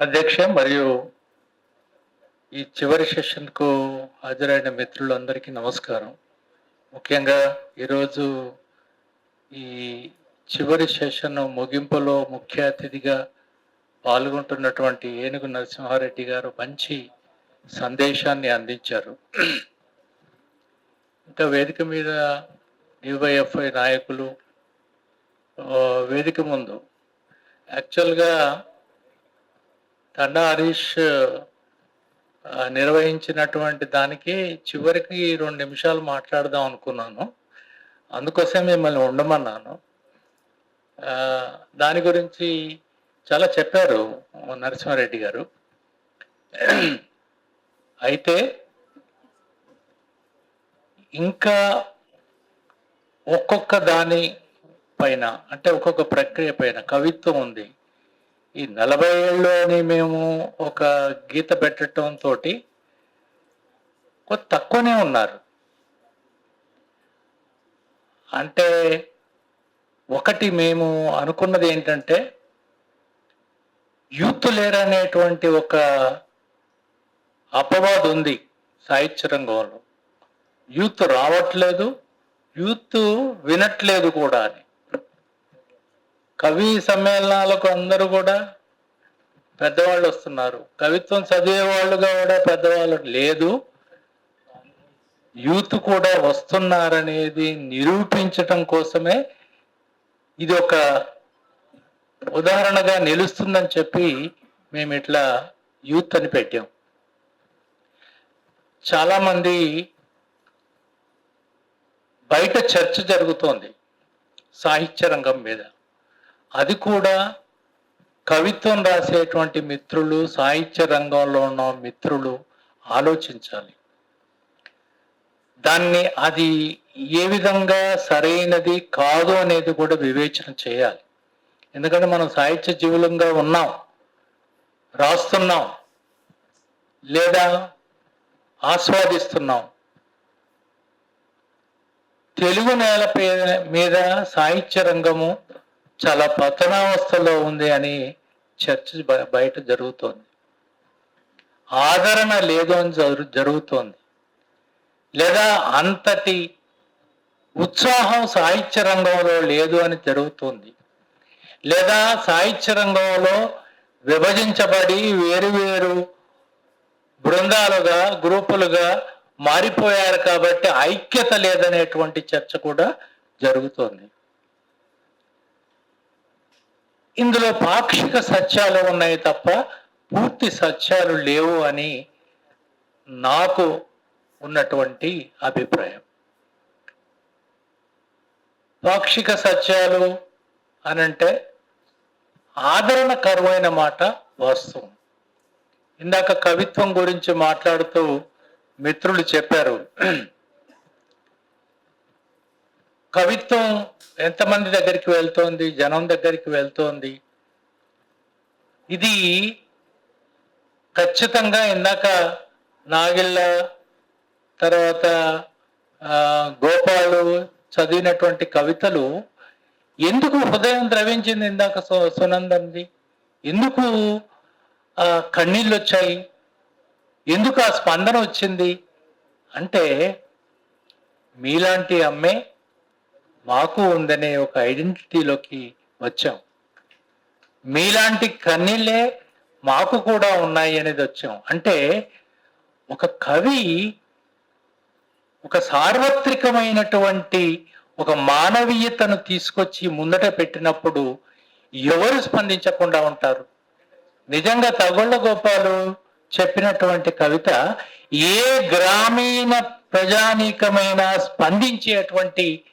అధ్యక్ష మరియు ఈ చివరి సెషన్కు హాజరైన మిత్రులందరికీ నమస్కారం. ముఖ్యంగా ఈరోజు ఈ చివరి సెషన్ ముగింపులో ముఖ్య అతిథిగా పాల్గొంటున్నటువంటి ఏనుగు నరసింహారెడ్డి గారు మంచి సందేశాన్ని అందించారు. ఇంకా వేదిక మీద డివైఎఫ్ఐ నాయకులు వేదిక ముందు యాక్చువల్గా తండా హరీష్ నిర్వహించినటువంటి దానికి చివరికి రెండు నిమిషాలు మాట్లాడదాం అనుకున్నాను. అందుకోసం మిమ్మల్ని ఉండమన్నాను. దాని గురించి చాలా చెప్పారు నరసింహారెడ్డి గారు. అయితే ఇంకా ఒక్కొక్క దాని పైన అంటే ఒక్కొక్క ప్రక్రియ పైన కవిత్వం ఉంది. ఈ నలభై ఏళ్ళు అని మేము ఒక గీత పెట్టడం తోటి కొంత తక్కువనే ఉన్నారు. అంటే ఒకటి మేము అనుకున్నది ఏంటంటే యూత్ లేరనేటువంటి ఒక అపవాదు ఉంది సాహిత్య రంగంలో. యూత్ రావట్లేదు యూత్ వినట్లేదు కూడా అని. కవి సమ్మేళనాలకు అందరూ కూడా పెద్దవాళ్ళు వస్తున్నారు. కవిత్వం చదివే వాళ్ళుగా కూడా పెద్దవాళ్ళు లేదు. యూత్ కూడా వస్తున్నారనేది నిరూపించటం కోసమే ఇది ఒక ఉదాహరణగా నిలుస్తుందని చెప్పి మేము ఇట్లా యూత్ అని పెట్టాం. చాలామంది బయట చర్చ జరుగుతోంది సాహిత్య రంగం మీద. అది కూడా కవిత్వం రాసేటువంటి మిత్రులు సాహిత్య రంగంలో ఉన్న మిత్రులు ఆలోచించాలి. దాన్ని అది ఏ విధంగా సరైనది కాదు అనేది కూడా వివేచన చేయాలి. ఎందుకంటే మనం సాహిత్య జీవులంగా ఉన్నాం రాస్తున్నాం లేదా ఆస్వాదిస్తున్నాం. తెలుగు నేల పే- మీద సాహిత్య రంగము చాలా పతనావస్థలో ఉంది అని చర్చ బయట జరుగుతోంది. ఆదరణ లేదు అని జరు- జరుగుతోంది. లేదా అంతటి ఉత్సాహం సాహిత్య రంగంలో లేదు అని జరుగుతుంది. లేదా సాహిత్య రంగంలో విభజించబడి వేరు వేరు బృందాలుగా గ్రూపులుగా మారిపోయారు కాబట్టి ఐక్యత లేదనేటువంటి చర్చ కూడా జరుగుతోంది. ఇందులో పాక్షిక సత్యాలు ఉన్నాయి తప్ప పూర్తి సత్యాలు లేవు అని నాకు ఉన్నటువంటి అభిప్రాయం. పాక్షిక సత్యాలు అనంటే ఆదరణకరమైన మాట వాస్తవం. ఇందాక కవిత్వం గురించి మాట్లాడుతూ మిత్రులు చెప్పారు కవిత్వం ఎంతమంది దగ్గరికి వెళ్తోంది? జనం దగ్గరికి వెళ్తోంది? ఇది ఖచ్చితంగా ఇందాక నాగిళ్ళ తర్వాత గోపాలు చదివినటువంటి కవితలు ఎందుకు హృదయం ద్రవించింది ఇందాక సు- సునందంది? ఎందుకు కన్నీళ్ళు వచ్చాయి ఎందుకు ఆ స్పందన వచ్చింది? అంటే మీలాంటి అమ్మే మాకు ఉందనే ఒక ఐడెంటిటీలోకి వచ్చాం. మీలాంటి కన్నీళ్ళే మాకు కూడా ఉన్నాయి అనేది వచ్చాం. అంటే ఒక కవి ఒక సార్వత్రికమైనటువంటి ఒక మానవీయతను తీసుకొచ్చి ముందట పెట్టినప్పుడు ఎవరు స్పందించకుండా ఉంటారు? నిజంగా తగొళ్ళ గోపాలు చెప్పినటువంటి కవిత ఏ గ్రామీణ ప్రజానీకమైన స్పందించేటువంటి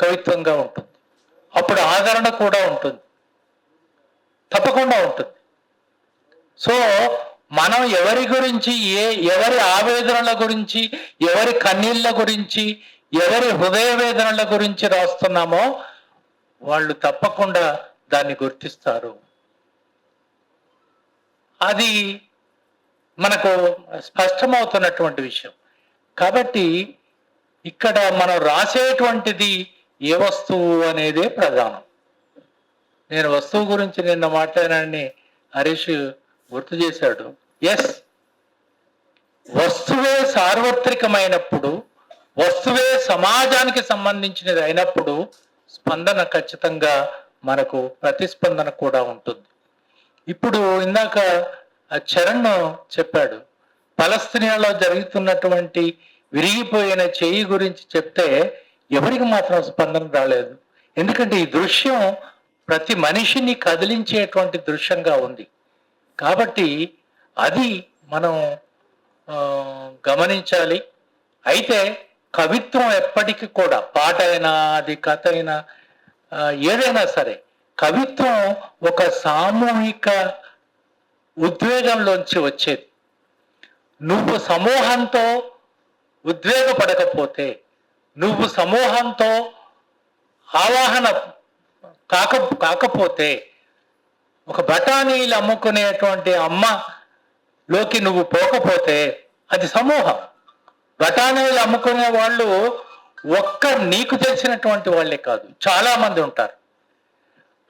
కవిత్వంగా ఉంటుంది. అప్పుడు ఆదరణ కూడా ఉంటుంది. తప్పకుండా ఉంటుంది. సో మనం ఎవరి గురించి ఏ ఎవరి ఆవేదనల గురించి ఎవరి కన్నీళ్ళ గురించి ఎవరి హృదయ వేదనల గురించి రాస్తున్నామో వాళ్ళు తప్పకుండా దాన్ని గుర్తిస్తారు. అది మనకు స్పష్టమవుతున్నటువంటి విషయం. కాబట్టి ఇక్కడ మనం రాసేటువంటిది ఏ వస్తువు అనేదే ప్రధానం. నేను వస్తువు గురించి నిన్న మాట్లాడానని హరీష్ గుర్తు చేశాడు. ఎస్ వస్తువే సార్వత్రికమైనప్పుడు వస్తువే సమాజానికి సంబంధించినది అయినప్పుడు స్పందన ఖచ్చితంగా మనకు ప్రతిస్పందన కూడా ఉంటుంది. ఇప్పుడు ఇందాక ఆ చరణ్ చెప్పాడు పలస్తీనియాలో జరుగుతున్నటువంటి విరిగిపోయిన చెయ్యి గురించి చెప్తే ఎవరికి మాత్రం స్పందన రాలేదు. ఎందుకంటే ఈ దృశ్యం ప్రతి మనిషిని కదిలించేటువంటి దృశ్యంగా ఉంది. కాబట్టి అది మనం గమనించాలి. అయితే కవిత్వం ఎప్పటికీ కూడా పాట అయినా అది కథ అయినా ఏదైనా సరే కవిత్వం ఒక సామూహిక ఉద్వేగంలోంచి వచ్చేది. నువ్వు సమూహంతో ఉద్వేగపడకపోతే నువ్వు సమూహంతో ఆవాహన కాక కాకపోతే ఒక బఠానీలు అమ్ముకునేటువంటి అమ్మ లోకి నువ్వు పోకపోతే అది సమూహం. బఠానీలు అమ్ముకునే వాళ్ళు ఒక్క నీకు తెలిసినటువంటి వాళ్ళే కాదు చాలా మంది ఉంటారు.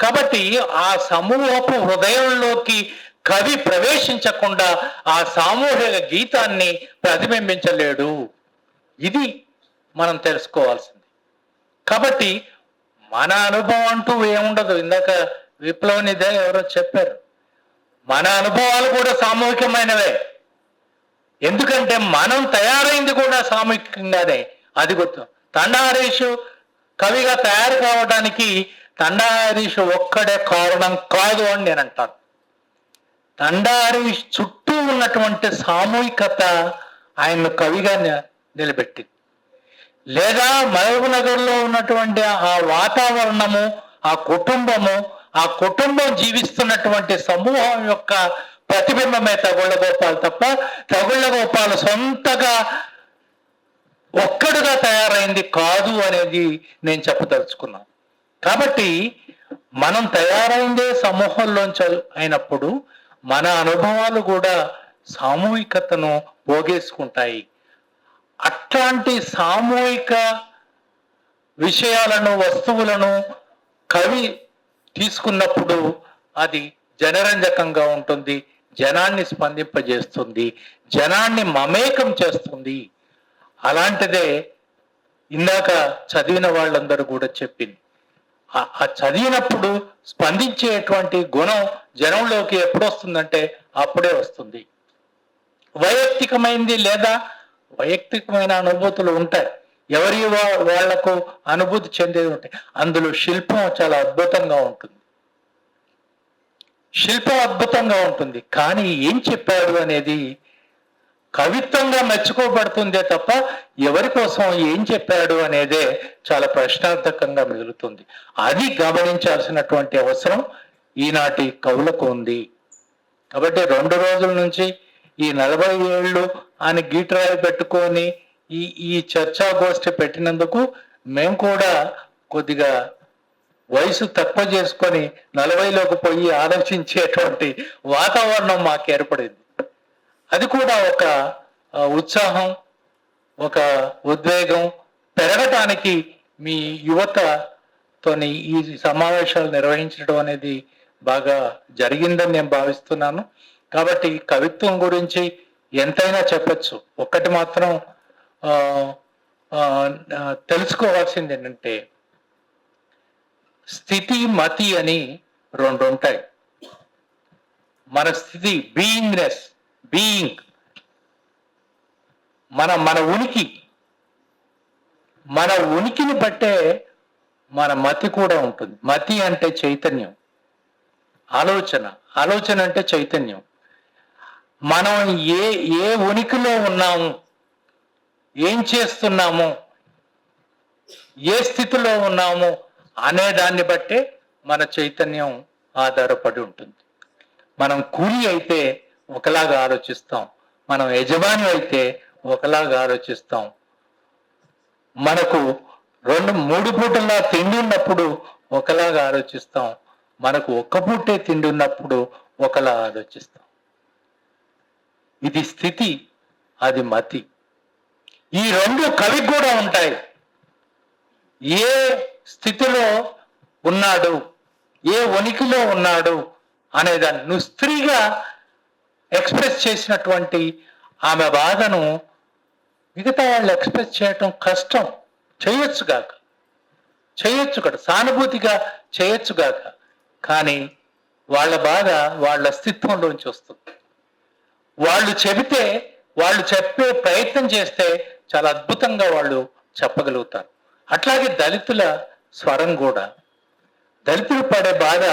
కాబట్టి ఆ సమూహపు హృదయంలోకి కవి ప్రవేశించకుండా ఆ సామూహిక గీతాన్ని ప్రతిబింబించలేడు. ఇది మనం తెలుసుకోవాల్సింది. కాబట్టి మన అనుభవం అంటూ ఏముండదు. ఇందాక విప్లవనిదే ఎవరో చెప్పారు. మన అనుభవాలు కూడా సామూహికమైనవే. ఎందుకంటే మనం తయారైంది కూడా సామూహికంగానే. అది గుర్తు. తండా హరీష్ కవిగా తయారు కావడానికి తండా హరీష్ ఒక్కడే కారణం కాదు అని నేను అంటాను. తండా హరీష్ చుట్టూ ఉన్నటువంటి సామూహికత ఆయన్ను కవిగా నిలబెట్టింది. లేదా మహబూబ్ నగర్లో ఉన్నటువంటి ఆ వాతావరణము ఆ కుటుంబము ఆ కుటుంబం జీవిస్తున్నటువంటి సమూహం యొక్క ప్రతిబింబమే తగుళ్ళ గోపాల్ తప్ప తగుళ్ళ గోపాల్ సొంతగా ఒక్కడుగా తయారైంది కాదు అనేది నేను చెప్పదలుచుకున్నాను కాబట్టి మనం తయారైందే సమూహంలోంచి అయినప్పుడు మన అనుభవాలు కూడా సామూహికతను పోగేసుకుంటాయి. అట్లాంటి సామూహిక విషయాలను వస్తువులను కవి తీసుకున్నప్పుడు అది జనరంజకంగా ఉంటుంది. జనాన్ని స్పందింపజేస్తుంది. జనాన్ని మమేకం చేస్తుంది. అలాంటిదే ఇందాక చదివిన వాళ్ళందరూ కూడా చెప్పింది. ఆ- చదివినప్పుడు స్పందించేటువంటి గుణం జనంలోకి ఎప్పుడు వస్తుందంటే అప్పుడే వస్తుంది. వైయక్తికమైంది లేదా వైయక్తికమైన అనుభూతులు ఉంటాయి. ఎవరి వాళ్ళకు అనుభూతి చెందేది ఉంటాయి. అందులో శిల్పం చాలా అద్భుతంగా ఉంటుంది. శిల్పం అద్భుతంగా ఉంటుంది. కానీ ఏం చెప్పాడు అనేది కవిత్వంగా మెచ్చుకోబడుతుందే తప్ప ఎవరి కోసం ఏం చెప్పాడు అనేదే చాలా ప్రశ్నార్థకంగా మిగులుతుంది. అది గమనించాల్సినటువంటి అవసరం ఈనాటి కవులకు ఉంది. కాబట్టి రెండు రోజుల నుంచి ఈ నలభై ఏళ్ళు అని గీటరాయి పెట్టుకొని ఈ ఈ చర్చా గోష్ఠి పెట్టినందుకు మేము కూడా కొద్దిగా వయసు తక్కువ చేసుకొని నలభైలోకి పోయి ఆలోచించేటువంటి వాతావరణం మాకు ఏర్పడింది. అది కూడా ఒక ఉత్సాహం ఒక ఉద్వేగం పెరగటానికి మీ యువతతోని ఈ సమావేశాలు నిర్వహించడం అనేది బాగా జరిగిందని నేను భావిస్తున్నాను. కాబట్టి కవిత్వం గురించి ఎంతైనా చెప్పచ్చు. ఒక్కటి మాత్రం తెలుసుకోవాల్సింది ఏంటంటే స్థితి మతి అని రెండు ఉంటాయి. మన స్థితి బీయింగ్నెస్ బీయింగ్. మన మన ఉనికి. మన ఉనికిని బట్టే మన మతి కూడా ఉంటుంది. మతి అంటే చైతన్యం. ఆలోచన. ఆలోచన అంటే చైతన్యం. మనం ఏ ఏ ఉనికిలో ఉన్నాము? ఏం చేస్తున్నాము? ఏ స్థితిలో ఉన్నాము? అనే దాన్ని బట్టే మన చైతన్యం ఆధారపడి ఉంటుంది. మనం కూలి అయితే ఒకలాగా ఆలోచిస్తాం. మనం యజమాని అయితే ఒకలాగా ఆలోచిస్తాం. మనకు రెండు మూడు పూటలా తిండి ఉన్నప్పుడు ఒకలాగా ఆలోచిస్తాం. మనకు ఒక్క పూటే తిండి ఉన్నప్పుడు ఒకలా ఆలోచిస్తాం. ఇది స్థితి అది మతి. ఈ రెండు కవి కూడా ఉంటాయి. ఏ స్థితిలో ఉన్నాడు ఏ ఉనికిలో ఉన్నాడు అనేదాన్ని నువ్వు స్త్రీగా ఎక్స్ప్రెస్ చేసినటువంటి ఆమె బాధను మిగతా వాళ్ళు ఎక్స్ప్రెస్ చేయటం కష్టం. చేయొచ్చు గాక చేయొచ్చు కదా సానుభూతిగా చేయొచ్చు గాక కానీ వాళ్ళ బాధ వాళ్ళ అస్తిత్వంలోంచి వస్తుంది. వాళ్ళు చెబితే వాళ్ళు చెప్పే ప్రయత్నం చేస్తే చాలా అద్భుతంగా వాళ్ళు చెప్పగలుగుతారు. అట్లాగే దళితుల స్వరం కూడా. దళితులు పడే బాధ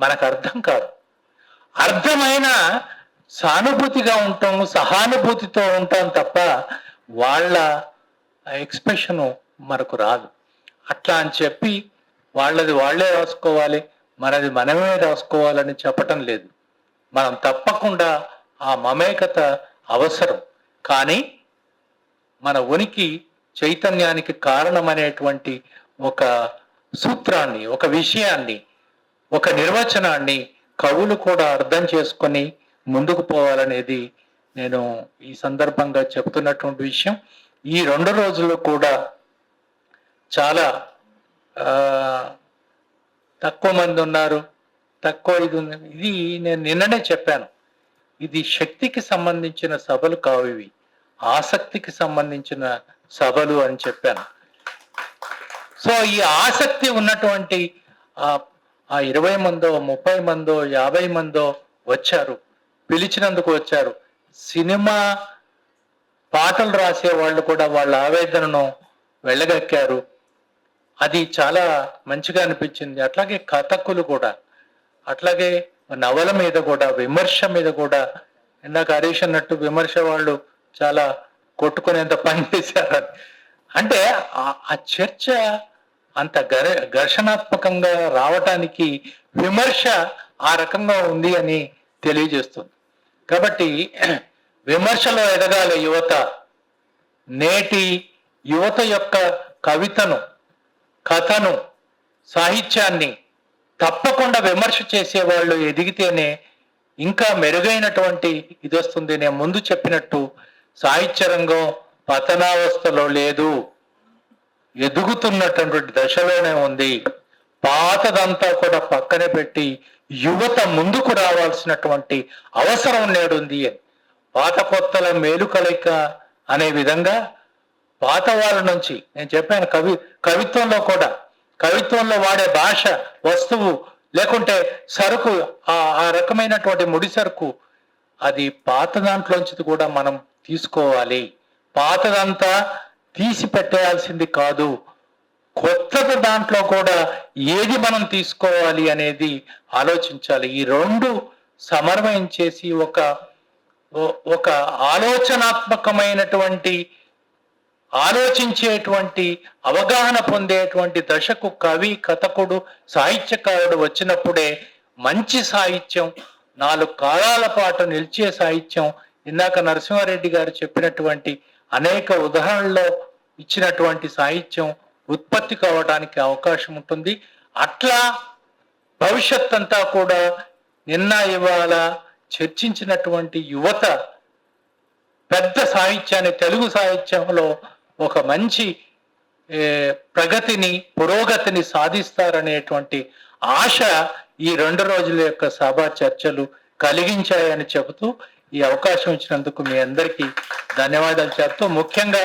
మనకు అర్థం కాదు. అర్థమైన సానుభూతిగా ఉంటాం సహానుభూతితో ఉంటాం తప్ప వాళ్ళ ఎక్స్ప్రెషను మనకు రాదు. అట్లా అని చెప్పి వాళ్ళది వాళ్ళే రాసుకోవాలి మనది మనమే రాసుకోవాలని చెప్పటం లేదు. మనం తప్పకుండా ఆ మమేకత అవసరం. కానీ మన ఉనికి చైతన్యానికి కారణమనేటువంటి ఒక సూత్రాన్ని ఒక విషయాన్ని ఒక నిర్వచనాన్ని కవులు కూడా అర్థం చేసుకొని ముందుకు పోవాలనేది నేను ఈ సందర్భంగా చెప్తున్నటువంటి విషయం. ఈ రెండు రోజులు కూడా చాలా తక్కువ మంది ఉన్నారు తక్కువ ఇది ఉంది. ఇది నేను నిన్ననే చెప్పాను. ఇది శక్తికి సంబంధించిన సభలు కావు ఇవి. ఆసక్తికి సంబంధించిన సభలు అని చెప్పాను. సో ఈ ఆసక్తి ఉన్నటువంటి ఆ ఆ ఇరవై మందో ముప్పై మందో యాభై మందో వచ్చారు. పిలిచినందుకు వచ్చారు. సినిమా పాటలు రాసే వాళ్ళు కూడా వాళ్ళ ఆవేదనను వెళ్ళగక్కారు అది చాలా మంచిగా అనిపించింది. అట్లాగే కథకులు కూడా. అట్లాగే నవల మీద కూడా విమర్శ మీద కూడా ఇందాక హరీష్ అన్నట్టు విమర్శ వాళ్ళు చాలా కొట్టుకునేంత పని చేశారు. అంటే ఆ- చర్చ అంత గర ఘర్షణాత్మకంగా రావటానికి విమర్శ ఆ రకంగా ఉంది అని తెలియజేస్తుంది. కాబట్టి విమర్శలో ఎదగాలి యువత. నేటి యువత యొక్క కవితను కథను సాహిత్యాన్ని తప్పకుండా విమర్శ చేసే వాళ్ళు ఎదిగితేనే ఇంకా మెరుగైనటువంటి ఇది వస్తుంది. నేను ముందు చెప్పినట్టు సాహిత్య రంగం పతనావస్థలో లేదు. ఎదుగుతున్నటువంటి దశలోనే ఉంది. పాతదంతా కూడా పక్కన పెట్టి యువత ముందుకు రావాల్సినటువంటి అవసరం నేడుంది అని పాత కొత్తల మేలు కలయిక అనే విధంగా పాత వాళ్ళ నుంచి నేను చెప్పాను కవి కవిత్వంలో కూడా కవిత్వంలో వాడే భాష వస్తువు లేకుంటే సరుకు ఆ ఆ రకమైనటువంటి ముడి సరుకు అది పాత దాంట్లోంచి కూడా మనం తీసుకోవాలి. పాతదంతా తీసి పెట్టేయాల్సింది కాదు. కొత్తది దాంట్లో కూడా ఏది మనం తీసుకోవాలి అనేది ఆలోచించాలి. ఈ రెండు సమన్వయం చేసి ఒక ఒక ఆలోచనాత్మకమైనటువంటి ఆలోచించేటువంటి అవగాహన పొందేటువంటి దశకు కవి కథకుడు సాహిత్యకారుడు వచ్చినప్పుడే మంచి సాహిత్యం నాలుగు కాలాల పాటు నిలిచే సాహిత్యం ఇందాక నరసింహారెడ్డి గారు చెప్పినటువంటి అనేక ఉదాహరణలో ఇచ్చినటువంటి సాహిత్యం ఉత్పత్తి కావడానికి అవకాశం ఉంటుంది. అట్లా భవిష్యత్ అంతా కూడా నిన్న ఇవాళ చర్చించినటువంటి యువత పెద్ద సాహిత్యాన్ని తెలుగు సాహిత్యంలో ఒక మంచి ప్రగతిని పురోగతిని సాధిస్తారనేటువంటి ఆశ ఈ రెండు రోజుల యొక్క సభ చర్చలు కలిగించాయని చెబుతూ ఈ అవకాశం ఇచ్చినందుకు మీ అందరికీ ధన్యవాదాలు చెప్తూ ముఖ్యంగా